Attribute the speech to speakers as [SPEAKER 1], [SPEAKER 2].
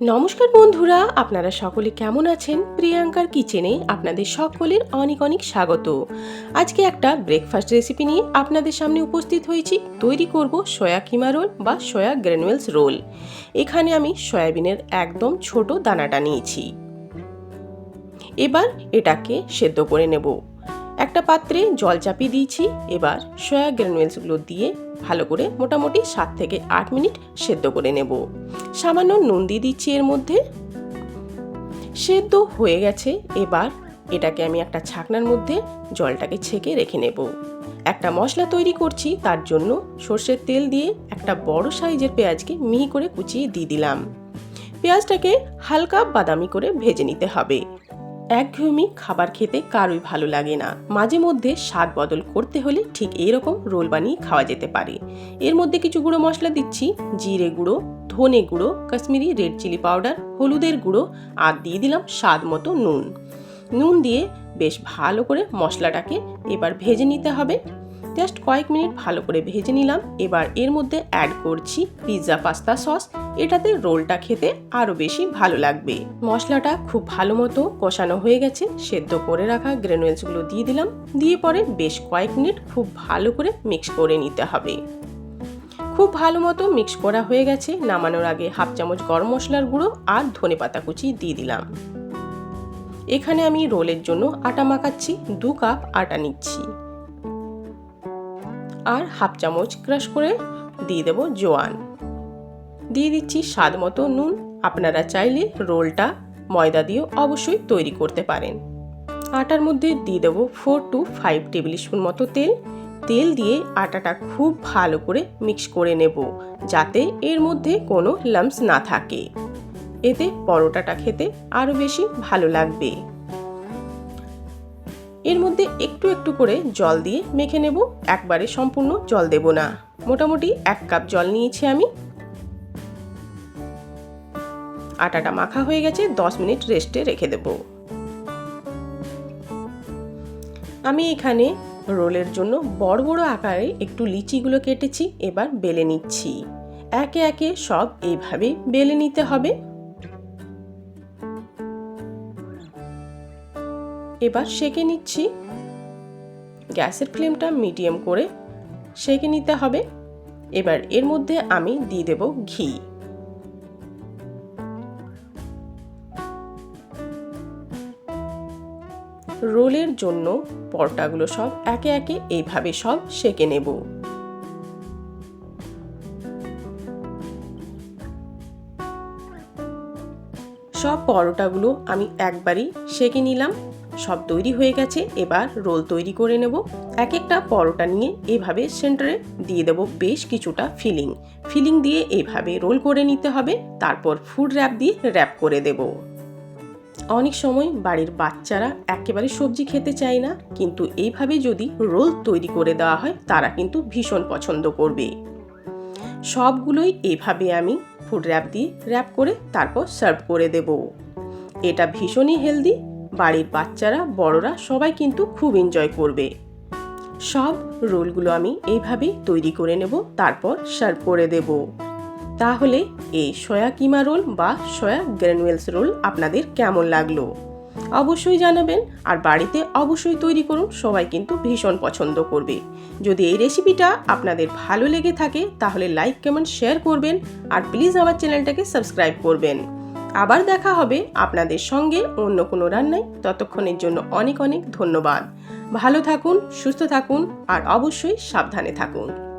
[SPEAKER 1] নমস্কার বন্ধুরা, আপনারা সকলে কেমন আছেন? প্রিয়াঙ্কার কিচেনে আপনাদের সকলের অনেক অনেক স্বাগত। আজকে একটা ব্রেকফাস্ট রেসিপি নিয়ে আপনাদের সামনে উপস্থিত হয়েছি। তৈরি করব সয়া কিমা রোল বা সয়া গ্র্যানুয়েলস রোল এখানে আমি সয়াবিনের একদম ছোট দানাটা নিয়েছি। এবার এটাকে সেদ্ধ করে নেব। একটা পাত্রে জল চাপিয়ে দিয়েছি, এবার সয়া গ্র্যানুয়েলসগুলো দিয়ে ভালো করে মোটামুটি সাত থেকে আট মিনিট সেদ্ধ করে নেব। সামান্য নুন দিয়ে দিচ্ছি এর মধ্যে। সেদ্ধ হয়ে গেছে, এবার এটাকে আমি একটা ছাকনার মধ্যে জলটাকে ছেঁকে রেখে নেব। একটা মশলা তৈরি করছি, তার জন্য সর্ষের তেল দিয়ে একটা বড় সাইজের পেঁয়াজকে মিহি করে কুচিয়ে দিয়ে দিলাম। পেঁয়াজটাকে হালকা বাদামি করে ভেজে নিতে হবে। একঘেয়েমি খাবার খেতে কারোই ভালো লাগে না। মাঝে মধ্যে স্বাদ বদল করতে হলে ঠিক এইরকম রোল বানিয়ে খাওয়া যেতে পারে। এর মধ্যে কিছু গুঁড়ো মশলা দিচ্ছি। জিরে গুঁড়ো, ধনে গুঁড়ো, কাশ্মীরি রেড চিলি পাউডার, হলুদের গুঁড়ো আর দিয়ে দিলাম স্বাদ মতো নুন। নুন দিয়ে বেশ ভালো করে মশলাটাকে এবার ভেজে নিতে হবে। জাস্ট কয়েক মিনিট ভালো করে ভেজে নিলাম। এবার এর মধ্যে অ্যাড করছি পিৎজা পাস্তা সস এটাতে রোলটা খেতে আরও বেশি ভালো লাগবে। মশলাটা খুব ভালো মতো কষানো হয়ে গেছে। সেদ্ধ করে রাখা গ্রেনুয়েলসগুলো দিয়ে দিলাম। দিয়ে পরে বেশ কয়েক মিনিট খুব ভালো করে মিক্স করে নিতে হবে। খুব ভালো মতো মিক্স করা হয়ে গেছে। নামানোর আগে হাফ চামচ গরম মশলার গুঁড়ো আর ধনে পাতা কুচি দিয়ে দিলাম। এখানে আমি রোলের জন্য আটা মাখাচ্ছি, দু কাপ আটা নিচ্ছি। আর হাফ চামচ ক্রাশ করে দিয়ে দেবো জোয়ান। দিয়ে দিচ্ছি স্বাদ মতো নুন। আপনারা চাইলে রোলটা, ময়দা দিয়েও অবশ্যই তৈরি করতে পারেন। আটার মধ্যে দিয়ে দেবো four to five tablespoon মতো তেল। তেল দিয়ে আটাটা খুব ভালো করে মিক্স করে নেব, যাতে এর মধ্যে কোনো লাম্পস না থাকে। এতে পরোটাটা খেতে আরও বেশি ভালো লাগবে। এর মধ্যে একটু একটু করে জল দিয়ে মেখে নেব। একবারে সম্পূর্ণ জল দেব না। মোটামুটি এক কাপ জল নিয়েছি আমি। আটাটা মাখা হয়ে গেছে, দশ মিনিট রেস্টে রেখে দেব। আমি এখানে রোলের জন্য বড় বড় আকারে একটু লিচিগুলো কেটেছি, এবার বেলে নিচ্ছি। একে একে সব এইভাবে বেলে নিতে হবে। এবার সেকে নিচ্ছি। গ্যাসের ফ্লেমটা মিডিয়াম করে সেকে নিতে হবে। এবার এর মধ্যে আমি দিয়ে দেব ঘি। রোলের জন্য পরোটাগুলো সব একে একে এইভাবে সব সেকে নেব। সব পরোটাগুলো আমি একবারই সেকে নিলাম। সব তৈরি হয়ে গেছে, এবার রোল তৈরি করে নেব। এক একটা পরোটা নিয়ে এভাবে সেন্টারে দিয়ে দেব বেশ কিছুটা ফিলিং। ফিলিং দিয়ে এভাবে রোল করে নিতে হবে, তারপর ফুড র্যাপ দিয়ে র্যাপ করে দেব। অনেক সময় বাড়ির বাচ্চারা একেবারে সবজি খেতে চায় না, কিন্তু এইভাবে যদি রোল তৈরি করে দেওয়া হয়, তারা কিন্তু ভীষণ পছন্দ করবে। সবগুলোই এভাবে আমি ফুড র্যাপ দিয়ে র্যাপ করে তারপর সার্ভ করে দেব। এটা ভীষণই হেলদি বাড়ির বাচ্চারা, বড়রা সবাই কিন্তু খুব এনজয় করবে। সব রোলগুলো আমি এইভাবেই তৈরি করে নেব, তারপর সার্ভ করে দেব। তাহলে এই সয়া কিমা রোল বা সয়া গ্র্যানুয়েলস রোল আপনাদের কেমন লাগল? অবশ্যই জানাবেন, আর বাড়িতে অবশ্যই তৈরি করুন, সবাই কিন্তু ভীষণ পছন্দ করবে। যদি এই রেসিপিটা আপনাদের ভালো লেগে থাকে, তাহলে লাইক কমেন্ট শেয়ার করবেন, আর প্লিজ আমার চ্যানেলটাকে সাবস্ক্রাইব করবেন। আবার দেখা হবে আপনাদের সঙ্গে অন্য কোনো রান্নায়। ততক্ষণের জন্য অনেক অনেক ধন্যবাদ। ভালো থাকুন, সুস্থ থাকুন, আর অবশ্যই সাবধানে থাকুন।